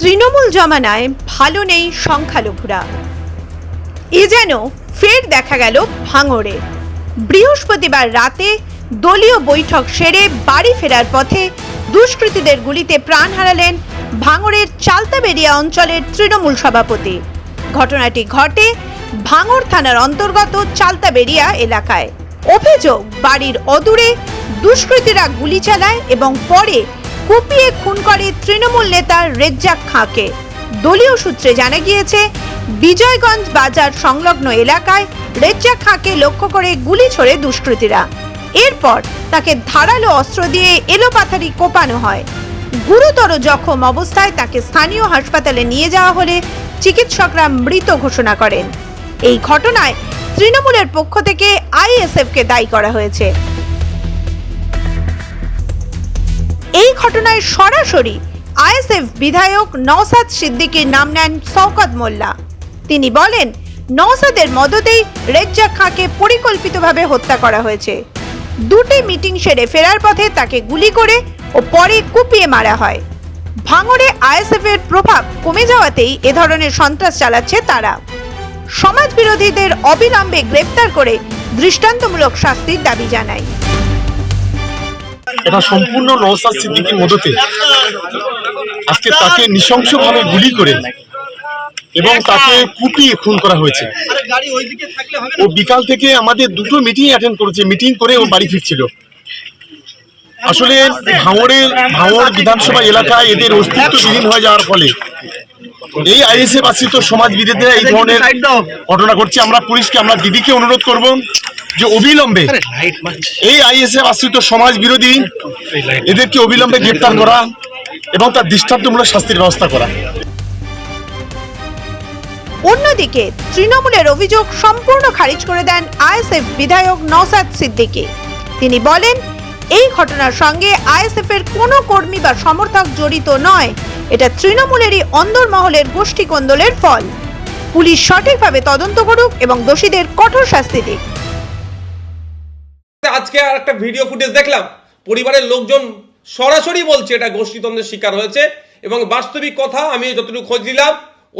তৃণমূল জমানায় ভালো নেই সংখ্যালঘুরা। এ যেন ফের দেখা গেল ভাঙড়ে। বৃহস্পতিবার রাতে দলীয় বৈঠক সেরে বাড়ি ফেরার পথে দুষ্কৃতীদের গুলিতে প্রাণ হারালেন ভাঙড়ের চালতাবেরিয়া অঞ্চলের তৃণমূল সভাপতি। ঘটনাটি ঘটে ভাঙড় থানার অন্তর্গত চালতাবেরিয়া এলাকায়। অভিযোগ, বাড়ির অদূরে দুষ্কৃতীরা গুলি চালায় এবং পরে কুপিয়ে খুন করে তৃণমূল নেতা রেজ্জাক খাঁকে। দলীয় সূত্রে জানা গিয়েছে, বিজয়গঞ্জ বাজার সংলগ্ন এলাকায় রেজ্জাক খাঁকে লক্ষ্য করে গুলি ছোড়ে দুষ্কৃতীরা। এরপর তাকে ধারালো অস্ত্র দিয়ে এলোপাথারি কোপানো হয়। গুরুতর জখম অবস্থায় তাকে স্থানীয় হাসপাতালে নিয়ে যাওয়া হলে চিকিৎসকরা মৃত ঘোষণা করেন। এই ঘটনায় তৃণমূলের পক্ষ থেকে আইএসএফকে দায়ী করা হয়েছে। এই ঘটনায় সরাসরি আইএসএফ বিধায়ক নওসাদ সিদ্দিকীর নাম নেন শওকত মোল্লা। তিনি বলেন নওসাদের মদতেই রেজ্জাক খাঁকে পরিকল্পিতভাবে হত্যা করা হয়েছে। দুটি মিটিং সেরে ফেরার পথে তাকে গুলি করে ও পরে কুপিয়ে মারা হয়। ভাঙড়ে আইএসএফ এর প্রভাব কমে যাওয়াতেই এ ধরনের সন্ত্রাস চালাচ্ছে তারা। সমাজ বিরোধীদের অবিলম্বে গ্রেপ্তার করে দৃষ্টান্তমূলক শাস্তির দাবি জানায়। এটা সম্পূর্ণ নওসাদ সিদ্দিকীর মদতে। আজকে তাকে নৃশংসভাবে গুলি করে এবং তাকে কুপিয়ে খুন করা হয়েছে। ও বিকাল থেকে আমাদের দুটো মিটিং অ্যাটেন্ড করেছে। মিটিং করে ও বাড়ি ফিরছিল। আসলে ভাঙড়ের ভাঙড় বিধানসভা এলাকায় এদের অস্তিত্ব বিলীন হয়ে যাওয়ার ফলে এই আইএসএফ আশ্রিত সমাজ বিরোধীরা এই ধরনের ঘটনা ঘটছে। আমরা পুলিশকে আমরা দিদিকে অনুরোধ করব যে অবিলম্বে এই আইএসএফ আশ্রিত সমাজ বিরোধী এদেরকে অবিলম্বে গ্রেপ্তার করা এবং তার দৃষ্টান্তমূলক শাস্তির ব্যবস্থা করা। অন্যদিকে তৃণমূলের অভিযোগ সম্পূর্ণ খারিজ করে দেন আইএসএফ বিধায়ক নওসাদ সিদ্দিকী। তিনি বলেন এই ঘটনার সঙ্গে আইএসএফ এর কোনো কর্মী বা সমর্থক জড়িত নয়। এটা তৃণমূলেরই অন্দরমহলের গোষ্ঠী কোন্দলের ফল। পুলিশ সঠিকভাবে তদন্ত করুক এবং দোষীদের কঠোর শাস্তি দিক। আজকে আর একটা ভিডিও ফুটেজ দেখলাম। পরিবারের লোকজন সরাসরি বলছে এটা গোষ্ঠীতন্ত্রের শিকার হয়েছে এবং বাস্তবিক কথা আমি যতটুকু খোঁজ দিলাম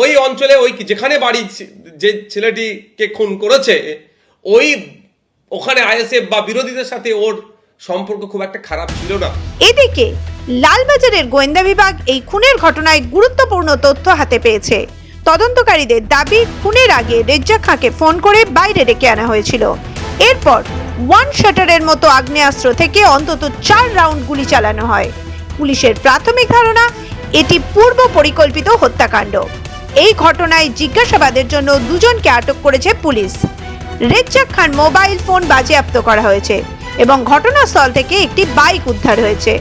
ওই অঞ্চলে ওই যেখানে বাড়ি যে ছেলেটিকে খুন করেছে, ওই ওখানে আইএসএফ বা বিরোধীদের সাথে ওর সম্পর্ক খুব একটা খারাপ ছিল না। এদিকে, লালবাজারের গোয়েন্দা বিভাগ এই খুনের ঘটনায় গুরুত্বপূর্ণ তথ্য হাতে পেয়েছে। তদন্তকারীদের দাবি, খুনের আগে রেজ্জাক খাঁকে ফোন করে বাইরে ডেকে আনা হয়েছিল। এরপর ওয়ান শাটারের মতো আগ্নেয়াস্ত্র থেকে অন্তত চার রাউন্ড গুলি চালানো হয়। পুলিশের প্রাথমিক ধারণা, এটি পূর্ব পরিকল্পিত হত্যাকাণ্ড। এই ঘটনায় জিজ্ঞাসাবাদের জন্য দুজনকে আটক করেছে police. Razzak Khan mobile phone বাজেয়াপ্ত করা হয়েছে এবং ঘটনাস্থল থেকে একটি বাইক উদ্ধার হয়েছে।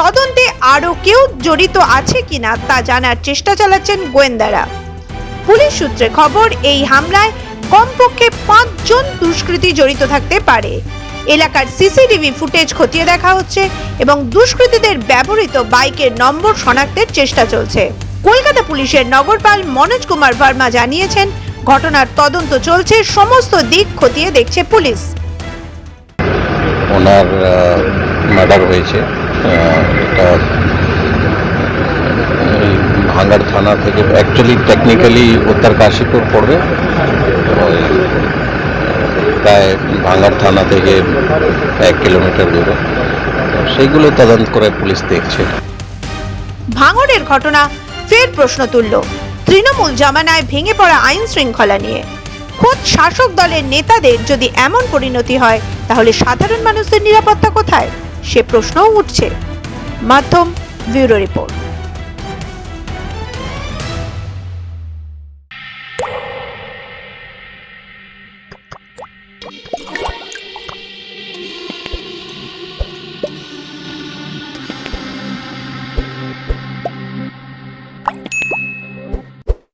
তদন্তে আরও কেউ জড়িত আছে কিনা তা জানার চেষ্টা চালাচ্ছেন গোয়েন্দারা। পুলিশ সূত্রে খবর, এই হামলায় কমপক্ষে পাঁচজন দুষ্কৃতী জড়িত থাকতে পারে। এলাকার সিসিটিভি ফুটেজ খতিয়ে দেখা হচ্ছে এবং দুষ্কৃতীদের ব্যবহৃত বাইকের নম্বর শনাক্তের চেষ্টা চলছে। কলকাতা পুলিশের নগরপাল মনোজ কুমার ভার্মা জানিয়েছেন, ঘটনার তদন্ত চলছে, সমস্ত দিক খতিয়ে দেখছে পুলিশ। ওনার মার্ডার হয়েছে। ভাঙ্গার থানা থেকে অ্যাকচুয়ালি টেকনিক্যালি উত্তর কাশীপুর পড়বে। প্রায় ভাঙ্গার থানা থেকে এক কিলোমিটার দূরে। সেইগুলো তদন্ত করে পুলিশ দেখছে। ভাঙড়ের ঘটনা ফের প্রশ্ন তুলল। তৃণমূল জামানায় ভেঙে পড়া আইন শৃঙ্খলা নিয়ে। খোদ শাসক দলের নেতাদের যদি এমন পরিণতি হয়, তাহলে সাধারণ মানুষদের নিরাপত্তা কোথায়? সে প্রশ্নও উঠছে। মাধ্যম ব্যুরো রিপোর্ট।